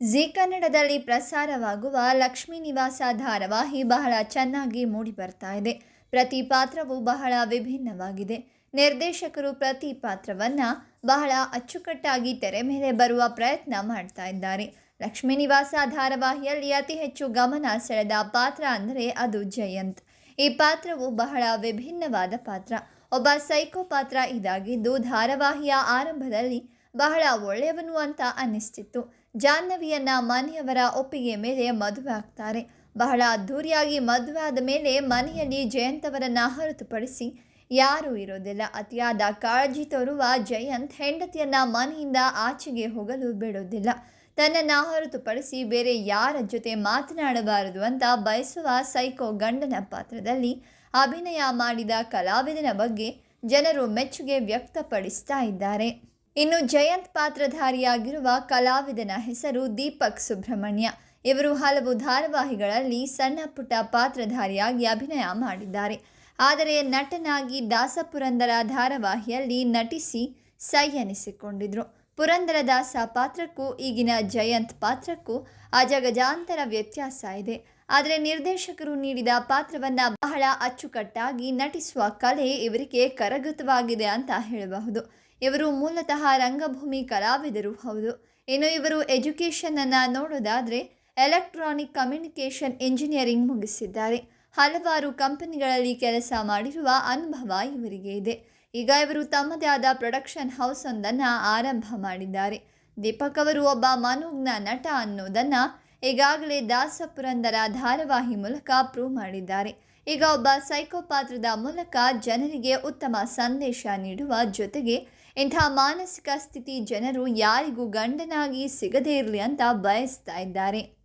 G ಕನ್ನಡದಲ್ಲಿ ಪ್ರಸಾರವಾಗುವ ಲಕ್ಷ್ಮೀ ನಿವಾಸ ಧಾರಾವಾಹಿ ಬಹಳ ಚೆನ್ನಾಗಿ ಮೂಡಿಬರ್ತಾ ಇದೆ. ಪ್ರತಿ ಪಾತ್ರವೂ ಬಹಳ ವಿಭಿನ್ನವಾಗಿದೆ. ನಿರ್ದೇಶಕರು ಪ್ರತಿ ಪಾತ್ರವನ್ನು ಬಹಳ ಅಚ್ಚುಕಟ್ಟಾಗಿ ತೆರೆ ಮೇಲೆ ಬರುವ ಪ್ರಯತ್ನ ಮಾಡ್ತಾ ಇದ್ದಾರೆ. ಲಕ್ಷ್ಮೀ ನಿವಾಸ ಧಾರಾವಾಹಿಯಲ್ಲಿ ಅತಿ ಹೆಚ್ಚು ಗಮನ ಸೆಳೆದ ಪಾತ್ರ ಅಂದರೆ ಅದು ಜಯಂತ್. ಈ ಪಾತ್ರವು ಬಹಳ ವಿಭಿನ್ನವಾದ ಪಾತ್ರ. ಒಬ್ಬ ಸೈಕೋ ಪಾತ್ರ ಇದಾಗಿದ್ದು ಧಾರಾವಾಹಿಯ ಆರಂಭದಲ್ಲಿ ಬಹಳ ಒಳ್ಳೆಯವನು ಅಂತ ಅನ್ನಿಸ್ತಿತ್ತು. ಜಾಹ್ನವಿಯನ್ನ ಮನೆಯವರ ಒಪ್ಪಿಗೆ ಮೇಲೆ ಮದುವೆ ಆಗ್ತಾರೆ. ಬಹಳ ಅದ್ಧೂರಿಯಾಗಿ ಮದುವೆ ಆದ ಮೇಲೆ ಮನೆಯಲ್ಲಿ ಜಯಂತವರನ್ನ ಹೊರತುಪಡಿಸಿ ಯಾರೂ ಇರೋದಿಲ್ಲ. ಅತಿಯಾದ ಕಾಳಜಿ ತೋರುವ ಜಯಂತ್ ಹೆಂಡತಿಯನ್ನ ಮನೆಯಿಂದ ಆಚೆಗೆ ಹೋಗಲು ಬಿಡೋದಿಲ್ಲ. ತನ್ನನ್ನು ಹೊರತುಪಡಿಸಿ ಬೇರೆ ಯಾರ ಜೊತೆ ಮಾತನಾಡಬಾರದು ಅಂತ ಬಯಸುವ ಸೈಕೋ ಗಂಡನ ಪಾತ್ರದಲ್ಲಿ ಅಭಿನಯ ಮಾಡಿದ ಕಲಾವಿದನ ಬಗ್ಗೆ ಜನರು ಮೆಚ್ಚುಗೆ ವ್ಯಕ್ತಪಡಿಸ್ತಾ ಇದ್ದಾರೆ. ಇನ್ನು ಜಯಂತ್ ಪಾತ್ರಧಾರಿಯಾಗಿರುವ ಕಲಾವಿದನ ಹೆಸರು ದೀಪಕ್ ಸುಬ್ರಹ್ಮಣ್ಯ. ಇವರು ಹಲವು ಧಾರಾವಾಹಿಗಳಲ್ಲಿ ಸಣ್ಣ ಪುಟ್ಟ ಪಾತ್ರಧಾರಿಯಾಗಿ ಅಭಿನಯ ಮಾಡಿದ್ದಾರೆ. ಆದರೆ ನಟನಾಗಿ ದಾಸಪುರಂದರ ಧಾರಾವಾಹಿಯಲ್ಲಿ ನಟಿಸಿ ಸೈ ಎನಿಸಿಕೊಂಡಿದ್ರು. ಪುರಂದರದಾಸ ಪಾತ್ರಕ್ಕೂ, ಈಗಿನ ಜಯಂತ್ ಪಾತ್ರಕ್ಕೂ ಅಜಗಜಾಂತರ ವ್ಯತ್ಯಾಸ ಇದೆ. ಆದರೆ ನಿರ್ದೇಶಕರು ನೀಡಿದ ಪಾತ್ರವನ್ನು ಬಹಳ ಅಚ್ಚುಕಟ್ಟಾಗಿ ನಟಿಸುವ ಕಲೆ ಇವರಿಗೆ ಕರಗತವಾಗಿದೆ ಅಂತ ಹೇಳಬಹುದು. ಇವರು ಮೂಲತಃ ರಂಗಭೂಮಿ ಕಲಾವಿದರು, ಹೌದು. ಇನ್ನು ಇವರು ಎಜುಕೇಷನನ್ನು ನೋಡೋದಾದರೆ ಎಲೆಕ್ಟ್ರಾನಿಕ್ ಕಮ್ಯುನಿಕೇಷನ್ ಇಂಜಿನಿಯರಿಂಗ್ ಮುಗಿಸಿದ್ದಾರೆ. ಹಲವಾರು ಕಂಪನಿಗಳಲ್ಲಿ ಕೆಲಸ ಮಾಡಿರುವ ಅನುಭವ ಇವರಿಗೆ ಇದೆ. ಈಗ ಇವರು ತಮ್ಮದೇ ಆದ ಪ್ರೊಡಕ್ಷನ್ ಹೌಸ್ ಒಂದನ್ನು ಆರಂಭ ಮಾಡಿದ್ದಾರೆ. ದೀಪಕ್ ಅವರು ಒಬ್ಬ ಮನೋಜ್ಞ ನಟ ಅನ್ನೋದನ್ನು ಈಗಾಗಲೇ ದಾಸಪುರಂದರ ಧಾರಾವಾಹಿ ಮೂಲಕ ಪ್ರೂವ್ ಮಾಡಿದ್ದಾರೆ. ಈಗ ಒಬ್ಬ ಸೈಕೋ ಪಾತ್ರದ ಮೂಲಕ ಜನರಿಗೆ ಉತ್ತಮ ಸಂದೇಶ ನೀಡುವ ಜೊತೆಗೆ ಇಂಥ ಮಾನಸಿಕ ಸ್ಥಿತಿ ಜನರು ಯಾರಿಗೂ ಗಂಡನಾಗಿ ಸಿಗದೇ ಇರಲಿ ಅಂತ ಬಯಸ್ತಾ ಇದ್ದಾರೆ.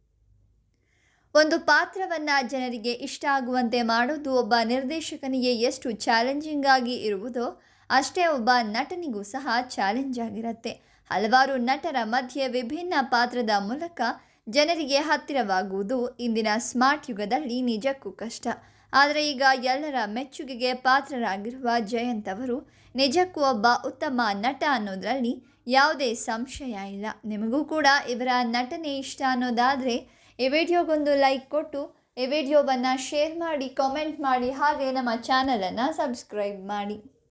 ಒಂದು ಪಾತ್ರವನ್ನು ಜನರಿಗೆ ಇಷ್ಟ ಆಗುವಂತೆ ಮಾಡೋದು ಒಬ್ಬ ನಿರ್ದೇಶಕನಿಗೆ ಎಷ್ಟು ಚಾಲೆಂಜಿಂಗ್ ಆಗಿ ಇರುವುದೋ ಅಷ್ಟೇ ಒಬ್ಬ ನಟನಿಗೂ ಸಹ ಚಾಲೆಂಜ್ ಆಗಿರುತ್ತೆ. ಹಲವಾರು ನಟರ ಮಧ್ಯೆ ವಿಭಿನ್ನ ಪಾತ್ರದ ಮೂಲಕ ಜನರಿಗೆ ಹತ್ತಿರವಾಗುವುದು ಇಂದಿನ ಸ್ಮಾರ್ಟ್ ಯುಗದಲ್ಲಿ ನಿಜಕ್ಕೂ ಕಷ್ಟ. ಆದರೆ ಈಗ ಎಲ್ಲರ ಮೆಚ್ಚುಗೆಗೆ ಪಾತ್ರರಾಗಿರುವ ಜಯಂತ್ ಅವರು ನಿಜಕ್ಕೂ ಒಬ್ಬ ಉತ್ತಮ ನಟ ಅನ್ನೋದರಲ್ಲಿ ಯಾವುದೇ ಸಂಶಯ ಇಲ್ಲ. ನಿಮಗೂ ಕೂಡ ಇವರ ನಟನೆ ಇಷ್ಟ ಅನ್ನೋದಾದರೆ ಈ ವಿಡಿಯೋಗೊಂದು ಲೈಕ್ ಕೊಟ್ಟು ಈ ವಿಡಿಯೋವನ್ನು ಶೇರ್ ಮಾಡಿ ಕಾಮೆಂಟ್ ಮಾಡಿ, ಹಾಗೆ ನಮ್ಮ ಚಾನಲನ್ನು ಸಬ್ಸ್ಕ್ರೈಬ್ ಮಾಡಿ.